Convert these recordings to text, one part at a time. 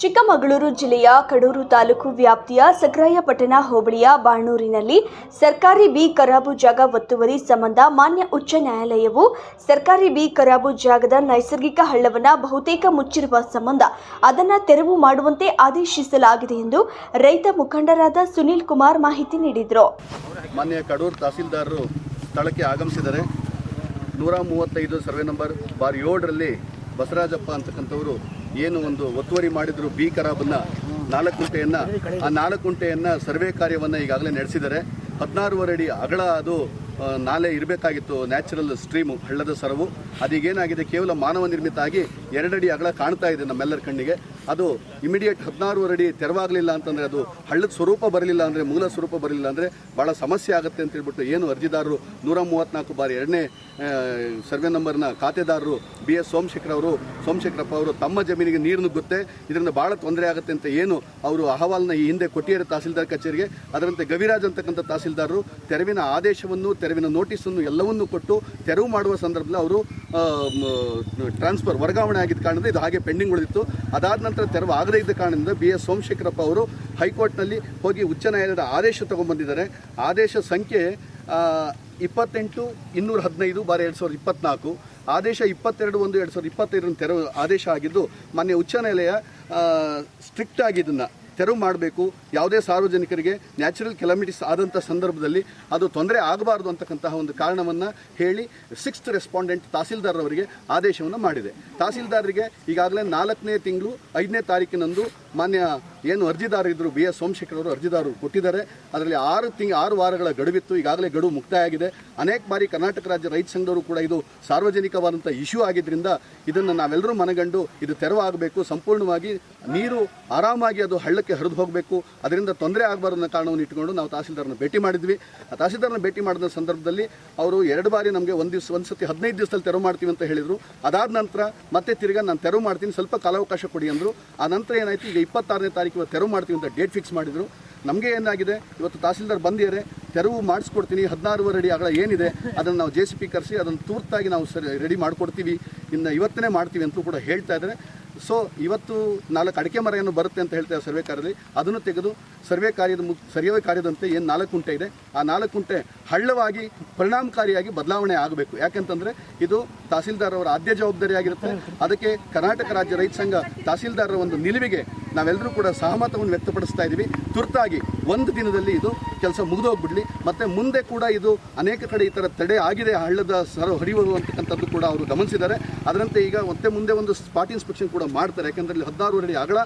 ಚಿಕ್ಕಮಗಳೂರು ಜಿಲ್ಲೆಯ ಕಡೂರು ತಾಲೂಕು ವ್ಯಾಪ್ತಿಯ ಸಗ್ರಾಯಪಟ್ಟಣ ಹೋಬಳಿಯ ಬಾಣೂರಿನಲ್ಲಿ ಸರ್ಕಾರಿ ಬಿ ಕರಾಬು ಜಾಗ ಒತ್ತುವರಿ ಸಂಬಂಧ ಮಾನ್ಯ ಉಚ್ಚ ನ್ಯಾಯಾಲಯವು ಸರ್ಕಾರಿ ಬಿ ಕರಾಬು ಜಾಗದ ನೈಸರ್ಗಿಕ ಹಳ್ಳವನ್ನು ಬಹುತೇಕ ಮುಚ್ಚಿರುವ ಸಂಬಂಧ ಅದನ್ನು ತೆರವು ಮಾಡುವಂತೆ ಆದೇಶಿಸಲಾಗಿದೆ ಎಂದು ರೈತ ಮುಖಂಡರಾದ ಸುನೀಲ್ ಕುಮಾರ್ ಮಾಹಿತಿ ನೀಡಿದರು. ಮಾನ್ಯ ಕಡೂರು ತಹಸೀಲ್ದಾರರು ಸ್ಥಳಕ್ಕೆ ಆಗಮಿಸಿದರೆ ನೂರ ಮೂವತ್ತೈದು ಸರ್ವೆ ನಂಬರ್ ಬಾರ್ ಏಳರಲ್ಲಿ ಬಸವರಾಜಪ್ಪ ಅಂತಕ್ಕಂಥವರು ಏನು ಒಂದು ಒತ್ತುವರಿ ಮಾಡಿದ್ರು ಬಿ ನಾಲ್ಕುಂಟೆಯನ್ನ ಆ ನಾಲ್ಕು ಗುಂಟೆಯನ್ನು ಸರ್ವೆ ಕಾರ್ಯವನ್ನ ಈಗಾಗಲೇ ನಡೆಸಿದ್ದಾರೆ. ಹದಿನಾರೂವರೆ ಅಡಿ ಅಗಳ ಅದು ನಾಲೆ ಇರಬೇಕಾಗಿತ್ತು, ನ್ಯಾಚುರಲ್ ಸ್ಟ್ರೀಮು, ಹಳ್ಳದ ಸರವು. ಅದೀಗೇನಾಗಿದೆ ಕೇವಲ ಮಾನವ ನಿರ್ಮಿತ ಆಗಿ ಎರಡಡಿ ಅಗಳ ಕಾಣ್ತಾ ಇದೆ ನಮ್ಮೆಲ್ಲರ ಕಣ್ಣಿಗೆ. ಅದು ಇಮಿಡಿಯೇಟ್ ಹದಿನಾರು ಅಡಿ ತೆರವಾಗಲಿಲ್ಲ ಅಂತಂದರೆ ಅದು ಹಳ್ಳದ ಸ್ವರೂಪ ಬರಲಿಲ್ಲ ಅಂದರೆ, ಮೂಲ ಸ್ವರೂಪ ಬರಲಿಲ್ಲ ಅಂದರೆ ಭಾಳ ಸಮಸ್ಯೆ ಆಗುತ್ತೆ ಅಂತ ಹೇಳ್ಬಿಟ್ಟು ಏನು ಅರ್ಜಿದಾರರು ನೂರ ಮೂವತ್ತ್ನಾಲ್ಕು ಬಾರಿ ಎರಡನೇ ಸರ್ವೆ ನಂಬರ್ನ ಖಾತೆದಾರರು ಬಿ ಎಸ್ ಸೋಮಶೇಖರ್ ಅವರು, ಸೋಮಶೇಖರಪ್ಪ ಅವರು ತಮ್ಮ ಜಮೀನಿಗೆ ನೀರು ನುಗ್ಗುತ್ತೆ. ಇದರಿಂದ ಭಾಳ ತೊಂದರೆ ಆಗುತ್ತೆ ಅಂತ ಏನು ಅವರು ಅಹವಾಲನ್ನ ಈ ಹಿಂದೆ ಕೊಟ್ಟಿಯರ ತಹಸೀಲ್ದಾರ್ ಕಚೇರಿಗೆ, ಅದರಂತೆ ಗವಿರಾಜ್ ಅಂತಕ್ಕಂಥ ತಹಸೀಲ್ದಾರರು ತೆರವಿನ ಆದೇಶವನ್ನು, ತೆರವಿನ ನೋಟಿಸನ್ನು ಎಲ್ಲವನ್ನೂ ಕೊಟ್ಟು ತೆರವು ಮಾಡುವ ಸಂದರ್ಭದಲ್ಲಿ ಅವರು ಟ್ರಾನ್ಸ್ಫರ್ ವರ್ಗಾವಣೆ ಆಗಿದ್ದ ಕಾರಣದಿಂದ ಇದು ಹಾಗೆ ಪೆಂಡಿಂಗ್ ಉಳಿದಿತ್ತು. ಅದಾದ ನಂತರ ತೆರವು ಆಗದೇ ಇದ್ದ ಕಾರಣದಿಂದ ಬಿ ಎಸ್ ಸೋಮಶೇಖರಪ್ಪ ಅವರು ಹೈಕೋರ್ಟ್ನಲ್ಲಿ ಹೋಗಿ ಉಚ್ಚ ನ್ಯಾಯಾಲಯದ ಆದೇಶ ತಗೊಂಡ್ಬಂದಿದ್ದಾರೆ. ಆದೇಶ ಸಂಖ್ಯೆ ಇಪ್ಪತ್ತೆಂಟು, ಇನ್ನೂರ ಹದಿನೈದು ಬಾರಿ ಎರಡು ಸಾವಿರದ ಇಪ್ಪತ್ನಾಲ್ಕು. ಆದೇಶ ಇಪ್ಪತ್ತೆರಡು ಒಂದು ಎರಡು ಸಾವಿರದ ಇಪ್ಪತ್ತೈದರಂದು ತೆರವು, ಆದೇಶ ಆಗಿದ್ದು, ಮಾನ್ಯ ಉಚ್ಚ ನ್ಯಾಯಾಲಯ ಸ್ಟ್ರಿಕ್ಟ್ ಆಗಿ ಇದನ್ನು ತೆರವು ಮಾಡಬೇಕು. ಯಾವುದೇ ಸಾರ್ವಜನಿಕರಿಗೆ ನ್ಯಾಚುರಲ್ ಕೆಲಮಿಟೀಸ್ ಆದಂಥ ಸಂದರ್ಭದಲ್ಲಿ ಅದು ತೊಂದರೆ ಆಗಬಾರ್ದು ಅಂತಕ್ಕಂತಹ ಒಂದು ಕಾರಣವನ್ನು ಹೇಳಿ ಸಿಕ್ಸ್ತ್ ರೆಸ್ಪಾಂಡೆಂಟ್ ತಹಸೀಲ್ದಾರ್ ಅವರಿಗೆ ಆದೇಶವನ್ನು ಮಾಡಿದೆ. ತಹಸೀಲ್ದಾರರಿಗೆ ಈಗಾಗಲೇ ನಾಲ್ಕನೇ ತಿಂಗಳು ಐದನೇ ತಾರೀಕಿನಂದು ಮಾನ್ಯ ಏನು ಅರ್ಜಿದಾರರಿದ್ದರು ಬಿ ಎಸ್ ಸೋಮಶೇಖರ್ ಅವರು ಅರ್ಜಿದಾರರು ಕೊಟ್ಟಿದ್ದಾರೆ. ಅದರಲ್ಲಿ ಆರು ತಿಂಗ್, ಆರು ವಾರಗಳ ಗಡುವಿತ್ತು. ಈಗಾಗಲೇ ಗಡುವು ಮುಕ್ತಾಯ ಆಗಿದೆ ಅನೇಕ ಬಾರಿ ಕರ್ನಾಟಕ ರಾಜ್ಯ ರೈತ ಸಂಘದವರು ಕೂಡ ಇದು ಸಾರ್ವಜನಿಕವಾದಂಥ ಇಶ್ಯೂ ಆಗಿದ್ದರಿಂದ ಇದನ್ನು ನಾವೆಲ್ಲರೂ ಮನಗಂಡು ಇದು ತೆರವಾಗಬೇಕು. ಸಂಪೂರ್ಣವಾಗಿ ನೀರು ಆರಾಮಾಗಿ ಅದು ಹಳ್ಳಕ್ಕೆ ಹರಿದು ಹೋಗಬೇಕು. ಅದರಿಂದ ತೊಂದರೆ ಆಗಬಾರ್ದು ಅನ್ನೋ ಕಾರಣವನ್ನು ಇಟ್ಕೊಂಡು ನಾವು ತಹಸೀಲ್ದಾರನ ಭೇಟಿ ಮಾಡಿದ್ವಿ. ಆ ತಹಸೀಲ್ದಾರನ ಭೇಟಿ ಮಾಡಿದ ಸಂದರ್ಭದಲ್ಲಿ ಅವರು ಎರಡು ಬಾರಿ ನಮಗೆ ಒಂದು ದಿವಸ, ಒಂದು ಸತಿ ಹದಿನೈದು ದಿವಸದಲ್ಲಿ ತೆರವು ಮಾಡ್ತೀವಿ ಅಂತ ಹೇಳಿದರು. ಅದಾದ ನಂತರ ಮತ್ತೆ ತಿರ್ಗಾ ನಾನು ತೆರವು ಮಾಡ್ತೀನಿ. ಸ್ವಲ್ಪ ಕಾಲಾವಕಾಶ ಕೊಡಿ ಅಂದರು. ಆ ನಂತರ ಏನಾಯಿತು? ಈಗ ಇಪ್ಪತ್ತಾರನೇ ತಾರೀಕು ಇವತ್ತು ತೆರವು ಮಾಡ್ತೀವಿ ಅಂತ ಡೇಟ್ ಫಿಕ್ಸ್ ಮಾಡಿದರು. ನಮಗೆ ಏನಾಗಿದೆ? ಇವತ್ತು ತಹಸೀಲ್ದಾರ್ ಬಂದಿದ್ದಾರೆ. ತೆರವು ಮಾಡಿಸ್ಕೊಡ್ತೀನಿ. ಹದಿನಾರೂವರೆ ಅಡಿ ಅಗಲ ಏನಿದೆ, ಅದನ್ನು ನಾವು ಜೆ ಸಿ ಪಿ ಕರೆಸಿ, ಅದನ್ನು ತೂರ್ತಾಗಿ ನಾವು ಸರಿ ರೆಡಿ ಮಾಡಿಕೊಡ್ತೀವಿ. ಇನ್ನು ಇವತ್ತನೇ ಮಾಡ್ತೀವಿ ಅಂತಲೂ ಕೂಡ ಹೇಳ್ತಾ ಇದ್ದಾರೆ. ಸೊ ಇವತ್ತು ನಾಲ್ಕು ಅಡಿಕೆ ಮರ ಏನು ಬರುತ್ತೆ ಅಂತ ಹೇಳ್ತಾರೆ ಸರ್ವೆ ಕಾರ್ಯದಲ್ಲಿ. ಅದನ್ನು ತೆಗೆದು ಸರ್ವೆ ಕಾರ್ಯದ ಮು ಸರ್ವೆ ಕಾರ್ಯದಂತೆ ಏನು ನಾಲ್ಕು ಉಂಟೆ ಇದೆ, ಆ ನಾಲ್ಕು ಉಂಟೆ ಹಳ್ಳವಾಗಿ ಪರಿಣಾಮಕಾರಿಯಾಗಿ ಬದಲಾವಣೆ ಆಗಬೇಕು. ಯಾಕಂತಂದರೆ ಇದು ತಹಸೀಲ್ದಾರ್ ಅವರ ಆದ್ಯ ಜವಾಬ್ದಾರಿ ಆಗಿರುತ್ತೆ ಅದಕ್ಕೆ ಕರ್ನಾಟಕ ರಾಜ್ಯ ರೈತ ಸಂಘ ತಹಸೀಲ್ದಾರರ ಒಂದು ನಿಲುವಿಗೆ ನಾವೆಲ್ಲರೂ ಕೂಡ ಸಹಮತವನ್ನು ವ್ಯಕ್ತಪಡಿಸ್ತಾ ಇದ್ದೀವಿ. ತುರ್ತಾಗಿ ಒಂದು ದಿನದಲ್ಲಿ ಇದು ಕೆಲಸ ಮುಗಿದೋಗ್ಬಿಡ್ಲಿ. ಮತ್ತು ಮುಂದೆ ಕೂಡ ಇದು ಅನೇಕ ಕಡೆ ಈ ಥರ ತಡೆ ಆಗಿದೆ, ಹಳ್ಳದ ಸರ ಅಂತಕ್ಕಂಥದ್ದು ಕೂಡ ಅವರು ಗಮನಿಸಿದ್ದಾರೆ. ಅದರಂತೆ ಈಗ ಮತ್ತೆ ಮುಂದೆ ಒಂದು ಸ್ಪಾಟ್ ಇನ್ಸ್ಪೆಕ್ಷನ್ ಕೂಡ ಮಾಡ್ತಾರೆ. ಯಾಕಂದರೆ ಇಲ್ಲಿ ಹದಿನಾರು ಅಡಿ ಅಗಳ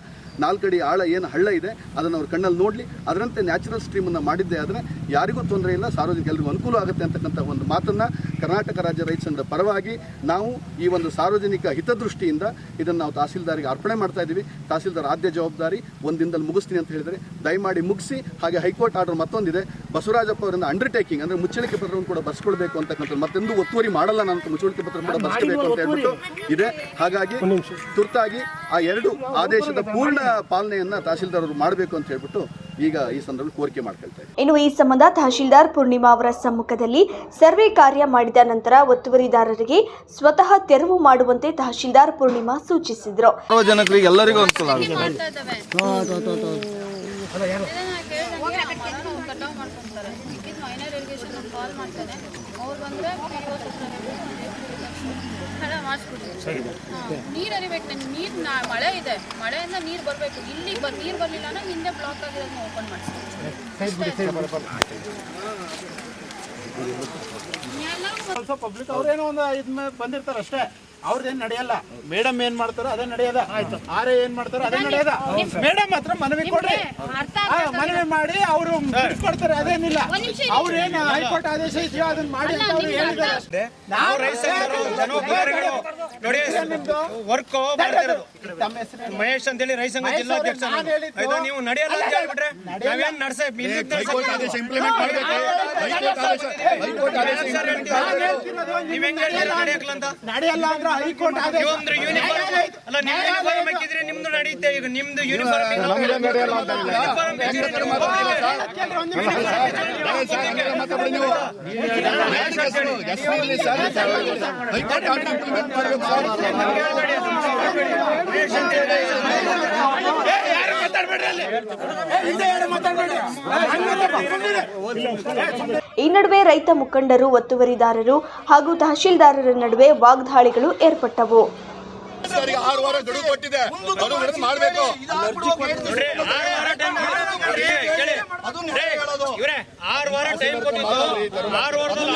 ಅಡಿ ಆಳ ಏನು ಹಳ್ಳ ಇದೆ, ಅದನ್ನು ಅವ್ರ ಕಣ್ಣಲ್ಲಿ ನೋಡಲಿ. ಅದರಂತೆ ನ್ಯಾಚುರಲ್ ಸ್ಟ್ರೀಮನ್ನು ಮಾಡಿದ್ದೆ ಆದರೆ ಯಾರಿಗೂ ತೊಂದರೆ ಇಲ್ಲ ಎಲ್ಲರಿಗೂ ಅನುಕೂಲ ಆಗುತ್ತೆ ಅಂತಕ್ಕಂಥ ಒಂದು ಮಾತನ್ನು ಕರ್ನಾಟಕ ರಾಜ್ಯ ರೈತ ಸಂಘದ ಪರವಾಗಿ ನಾವು ಈ ಒಂದು ಸಾರ್ವಜನಿಕ ಹಿತದೃಷ್ಟಿಯಿಂದ ಇದನ್ನು ನಾವು ತಹಸೀಲ್ದಾರಿಗೆ ಅರ್ಪಣೆ ಮಾಡ್ತಾ ಇದ್ದೀವಿ ತಹಸೀಲ್ದಾರ್ ಆದ್ಯ ಜವಾಬ್ದಾರಿ ಒಂದು ದಿನದಲ್ಲಿ ಮುಗಿಸ್ತೀನಿ ಅಂತ ಹೇಳಿದರೆ ದಯಮಾಡಿ ಮುಗಿಸಿ ಹಾಗೆ ಹೈಕೋರ್ಟ್ ಆರ್ಡರ್ ಮತ್ತೊಂದಿದೆ. ಬಸವರಾಜಪ್ಪ ಅವರಿಂದ ಅಂಡರ್ಟೇಕಿಂಗ್ ಅಂದ್ರೆ ಮುಚ್ಚಳಿಕೆ ಪತ್ರವನ್ನು ಕೂಡ ಬರ್ಸ್ಕೊಳ್ಬೇಕು ಅಂತಕ್ಕಂಥ ಮತ್ತೆಂದು ಒತ್ತುವರಿ ಮಾಡಲ್ಲ ನಾನು ಮುಚ್ಚಳಿಕೆ ಪತ್ರ ಕೂಡ ಬರ್ಸ್ಕೋಬೇಕು ಅಂತ ಹೇಳ್ಬಿಟ್ಟು ಇದೆ. ಹಾಗಾಗಿ ತುರ್ತಾಗಿ ಆ ಎರಡು ಆದೇಶದ ಪೂರ್ಣ ಪಾಲನೆಯನ್ನ ತಹಸೀಲ್ದಾರ್ ಅವರು ಮಾಡಬೇಕು ಅಂತ ಹೇಳ್ಬಿಟ್ಟು ಈಗ ಈ ಸಂದರ್ಭದಲ್ಲಿ ಕೋರಿಕೆ ಮಾಡ್ಕೊಳ್ತಾ ಇದ್ದೀನಿ ಇನ್ನು ಈ ಸಂಬಂಧ ತಹಶೀಲ್ದಾರ್ ಪೂರ್ಣಿಮಾ ಅವರ ಸಮ್ಮುಖದಲ್ಲಿ ಸರ್ವೆ ಕಾರ್ಯ ಮಾಡಿದ ನಂತರ ಒತ್ತುವರಿದಾರರಿಗೆ ಸ್ವತಃ ತೆರವು ಮಾಡುವಂತೆ ತಹಶೀಲ್ದಾರ್ ಪೂರ್ಣಿಮಾ ಸೂಚಿಸಿದರು. ಸಾರ್ವಜನಿಕರಿಗೆ ಎಲ್ಲರಿಗೂ ಅನುಕೂಲ ಕಟಾವ್ ಮಾಡ್ಕೊಂತಾರೆ. ಮಿಕ್ಕಿದ ಮೈನರ್ ಇರಿಗೇಷನ್ ಕಾಲ್ ಮಾಡ್ತಾನೆ ಅವ್ರು ಬಂದರೆ ಹಣ ಮಾಡಿಸ್ಬಿಡ್ತೀವಿ ನೀರು ಹರಿಬೇಕು. ನಂಗೆ ನೀರು ನಾ ಮಳೆ ಇದೆ. ಮಳೆಯಿಂದ ನೀರು ಬರಬೇಕು. ಇಲ್ಲಿ ಬರ್ ನೀರು ಬರಲಿಲ್ಲ ಅಂದ್ರೆ ಹಿಂದೆ ಬ್ಲಾಕ್ ಆಗಿರೋದನ್ನ ಓಪನ್ ಮಾಡಿಸ್ತೀವಿ ಸ್ವಲ್ಪ ಪಬ್ಲಿಕ್ ಅವ್ರೇನೋ ಒಂದು ಇದ್ಮೇಲೆ ಬಂದಿರ್ತಾರೆ ಅಷ್ಟೇ ಅವ್ರದ್ದೇನ್ ನಡೆಯಲ್ಲ. ಮೇಡಮ್ ಏನ್ ಮಾಡ್ತಾರೋ ಅದೇ ನಡೆಯದ. ಆಯ್ತು. ಆರೇ ಏನ್ ಮಾಡ್ತಾರೋ ಅದೇ ನಡೆಯದ. ಮೇಡಮ್ ಹತ್ರ ಮನವಿ ಕೊಡ್ರಿ. ಮನವಿ ಮಾಡಿ ಅವರು ಕೊಡ್ತಾರೆ ಅದೇನಿಲ್ಲ. ಅವ್ರೇನ್ ಹೈಕೋರ್ಟ್ ಆದೇಶ ಇದೆಯೋ ಅದನ್ನ ಮಾಡಿ ಅಂತ ಅವ್ರು ಹೇಳಿದ್ದಾರೆ ಅಷ್ಟೇ ನಾವು ನೋಡಿ ನಿಮ್ದು ವರ್ಕ್ ತಮ್ಮ ಹೆಸರು ಮಹೇಶ್ ಅಂತ ಹೇಳಿ ಸಂಘ ಮಹೇಶ್ ಜಿಲ್ಲಾಧ್ಯಕ್ಷ ನೀವು ನಡೆಯಲ್ಲ ಅಂತ ಹೇಳ್ಬಿಟ್ರೆ ನಾವೇನ್ ನಡೆಸಬೇಕು ಹೈಕೋರ್ಟ್ ಆದೇಶ ಇಂಪ್ಲಿಮೆಂಟ್ ಮಾಡಬೇಕು. ಹೈಕೋರ್ಟ್ ಆದೇಶ ಹೈಕೋರ್ಟ್ ಆದೇಶ implement ನಾನ್ ಹೇಳ್ತಿರೋದು ನೀವ್ ಹೆಂಗ್ ಅಂತ. ನಡೆಯಲ್ಲ ಅಂದ್ರೆ ಹೈಕೋರ್ಟ್ ಯೂನಿಫಾರ್ಮ್ ಅಲ್ಲ ನಿಮ್ ಯೂನಿಫಾರ್ಮ್ ಹಾಕಿದ್ರೆ ನಿಮ್ದು ನಡೆಯುತ್ತೆ. ಈಗ ನಿಮ್ದು ಯೂನಿಫಾರ್ಮ್ ಈ ನಡುವೆ ರೈತ ಮುಖಂಡರು ಒತ್ತುವರಿದಾರರು ಹಾಗೂ ತಹಶೀಲ್ದಾರರ ನಡುವೆ ವಾಗ್ದಾಳಿಗಳು ಏರ್ಪಟ್ಟವು. ಆರು ವಾರ ಗಡುವು ಕೊಟ್ಟಿದೆ. ಅದು ಮಾಡಬೇಕು. ಆರು ವಾರ ಟೈಮ್ ಕೊಟ್ಟಿದ್ದು. ಆರು ವಾರದಲ್ಲಿ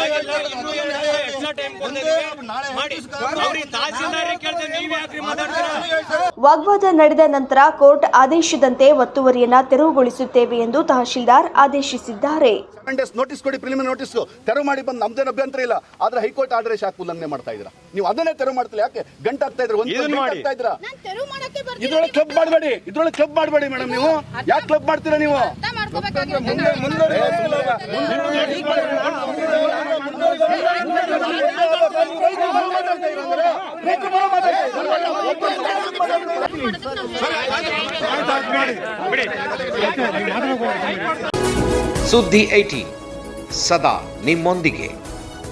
ವಾಗ್ವಾದ ನಡೆದ ನಂತರ ಕೋರ್ಟ್ ಆದೇಶದಂತೆ ಒತ್ತುವರಿಯನ್ನ ತೆರವುಗೊಳಿಸುತ್ತೇವೆ ಎಂದು ತಹಶೀಲ್ದಾರ್ ಆದೇಶಿಸಿದ್ದಾರೆ. ನೋಟಿಸ್ ಕೊಡಿ ಪ್ರಿಲಿಮಿನರಿ ನೋಟಿಸ್ ತೆರವು ಮಾಡಿ ಬಂದು ನಮ್ದೇನು ಅಭ್ಯಂತರ ಇಲ್ಲ. ಆದ್ರೆ ಹೈಕೋರ್ಟ್ ಆರ್ಡರ್ ಶಾಕ್ ಉಲ್ಲಂಘನೆ ಮಾಡ್ತಾ ಇದ್ರ ನೀವು ಅದನ್ನೇ ತೆರವು ಮಾಡ್ತಿಲ್ಲ. ಯಾಕೆ? ಗಂಟಾಗ್ತಾ ಆಗ್ತಾ ಇದ್ರೆ ಒಂದು ಮಾಡ್ತಾ ಆಗ್ತಾ ನಾನು ತೆರವು ಮಾಡಕ್ಕೆ ಬರ್ತೀನಿ. ಇದ್ರೊಳಗೆ ಕ್ಲಬ್ ಮಾಡಬೇಡಿ. ಇದ್ರೊಳಗೆ ಕ್ಲಬ್ ಮಾಡಬೇಡಿ ಮೇಡಮ್ ನೀವು. ಯಾಕೆ ಕ್ಲಬ್ ಮಾಡ್ತೀರಾ ನೀವು? ಸುದ್ದಿ ಐಟಿ ಸದಾ ನಿಮ್ಮೊಂದಿಗೆ